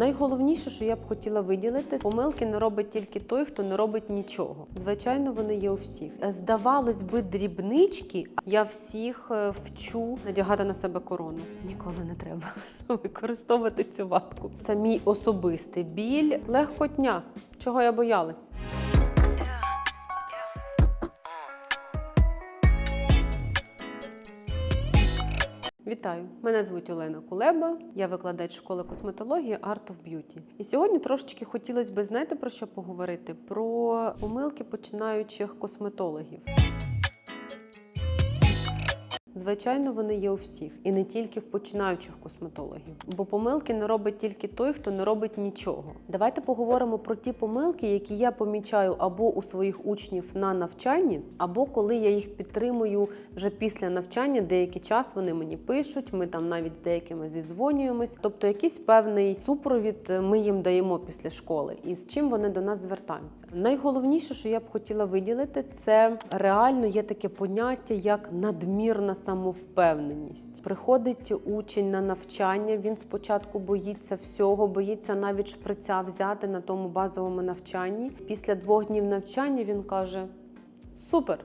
Найголовніше, що я б хотіла виділити, помилки не робить тільки той, хто не робить нічого. Звичайно, вони є у всіх. Е, Здавалось би, дрібнички. Я всіх е, вчу надягати на себе корону. Ніколи не треба використовувати цю ватку. Це мій особистий біль, легкотня. Чого я боялась? Вітаю! Мене звуть Олена Кулеба, я викладач школи косметології Art of Beauty. І сьогодні трошечки хотілося б знаєте про що поговорити? Про помилки починаючих косметологів. Звичайно, вони є у всіх, і не тільки в починаючих косметологів. Бо помилки не робить тільки той, хто не робить нічого. Давайте поговоримо про ті помилки, які я помічаю або у своїх учнів на навчанні, або коли я їх підтримую вже після навчання. Деякий час вони мені пишуть. Ми там навіть з деякими зідзвонюємось. Тобто, якийсь певний супровід е, ми їм даємо після школи, і з чим вони до нас звертаються. Найголовніше, що я б хотіла виділити, це реально є таке поняття як надмірна самовпевненість. Приходить учень на навчання. Він спочатку боїться всього, боїться навіть шприця взяти на тому базовому навчанні. Після двох днів навчання він каже: Супер,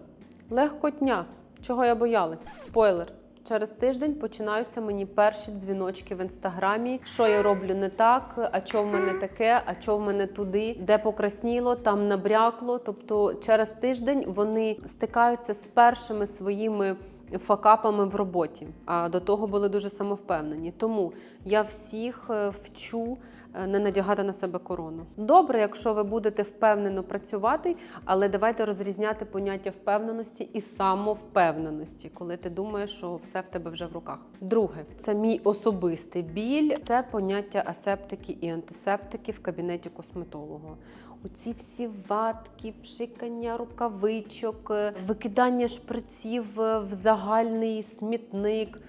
легкотня. Чого я боялась? Спойлер. Через тиждень починаються мені перші дзвіночки в інстаграмі. Що я роблю не так, а що в мене таке, а що в мене туди, де покрасніло, там набрякло. Тобто, через тиждень вони стикаються з першими своїми факапами в роботі. А до того були дуже самовпевнені. Тому я всіх е, вчу е, не надягати на себе корону. Добре, якщо ви будете впевнено працювати, але давайте розрізняти поняття впевненості і самовпевненості, коли ти думаєш, що все в тебе вже в руках. Друге, це мій особистий біль, це поняття асептики і антисептики в кабінеті косметолога. Оці всі ватки, пшикання рукавичок, е, викидання шприців е, в загальний смітник.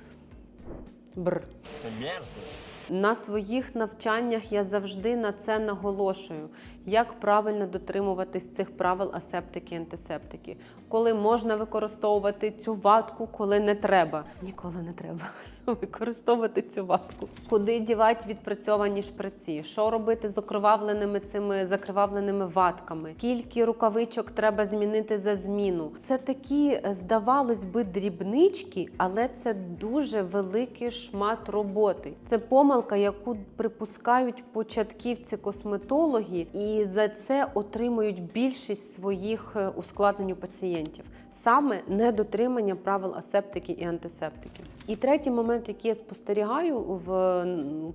Бр. Це мерзость. На своїх навчаннях я завжди на це наголошую, як правильно дотримуватись цих правил асептики і антисептики. Коли можна використовувати цю ватку, коли не треба. Ніколи не треба використовувати цю ватку. Куди дівати відпрацьовані шприці? Що робити з окривавленими цими закривавленими ватками? Скільки рукавичок треба змінити за зміну? Це такі, здавалось би, дрібнички, але це дуже великий шмат роботи. Це помилка, яку припускають початківці косметологи, і за це отримують більшість своїх е, ускладнень у пацієнтів. Саме недотримання правил асептики і антисептики. І третій момент, який я спостерігаю в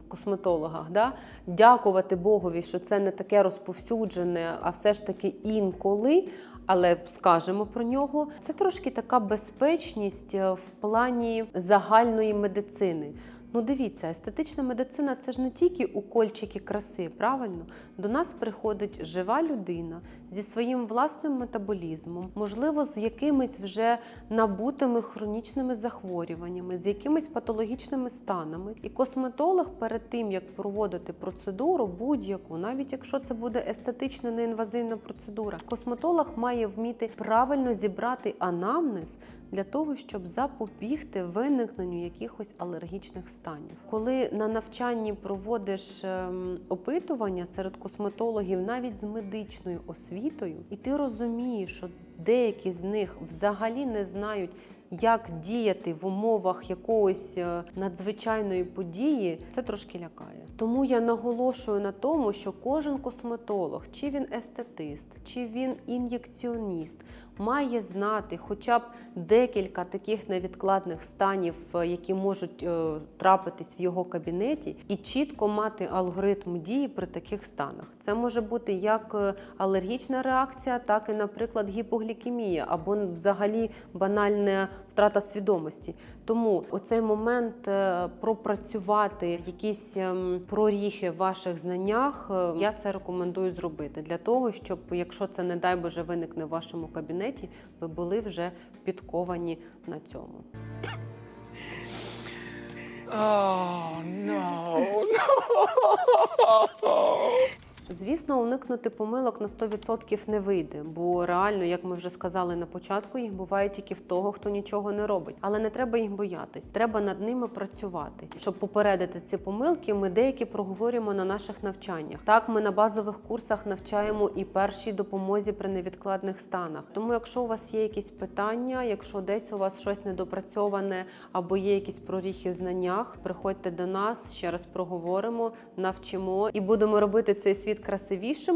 косметологах, да, дякувати Богові, що це не таке розповсюджене, а все ж таки інколи. Але скажемо про нього. Це трошки така безпечність е, в плані загальної медицини. Ну, дивіться, естетична медицина це ж не тільки укольчики краси, правильно? До нас приходить жива людина зі своїм власним метаболізмом, можливо, з якимись вже набутими хронічними захворюваннями, з якимись патологічними станами. І косметолог перед тим, як проводити процедуру, будь-яку, навіть якщо це буде естетична неінвазивна процедура, косметолог має вміти правильно зібрати анамнез для того, щоб запобігти виникненню якихось алергічних станів. Коли на навчанні проводиш ем, опитування серед косметологів навіть з медичною освітою, і ти розумієш, що деякі з них взагалі не знають. Як діяти в умовах якоїсь е, надзвичайної події, це трошки лякає. Тому я наголошую на тому, що кожен косметолог, чи він естетист, чи він ін'єкціоніст, має знати хоча б декілька таких невідкладних станів, е, які можуть е, трапитись в його кабінеті, і чітко мати алгоритм дії при таких станах. Це може бути як алергічна реакція, так і, наприклад, гіпоглікемія або взагалі банальна втрата свідомості. Тому оцей момент е, пропрацювати якісь ем, проріхи в ваших знаннях, е, я це рекомендую зробити для того, щоб, якщо це не дай Боже виникне в вашому кабінеті, ви були вже підковані на цьому. Oh, no, no. Звісно, уникнути помилок на 100% не вийде, бо реально, як ми вже сказали на початку, їх буває тільки в того, хто нічого не робить. Але не треба їх боятись. Треба над ними працювати. Щоб попередити ці помилки, ми деякі проговорюємо на наших навчаннях. Так, ми на базових курсах навчаємо і першій допомозі при невідкладних станах. Тому, якщо у вас є якісь питання, якщо десь у вас щось недопрацьоване або є якісь проріхи в знаннях, приходьте до нас, ще раз проговоримо, навчимо і будемо робити цей світ красивішим,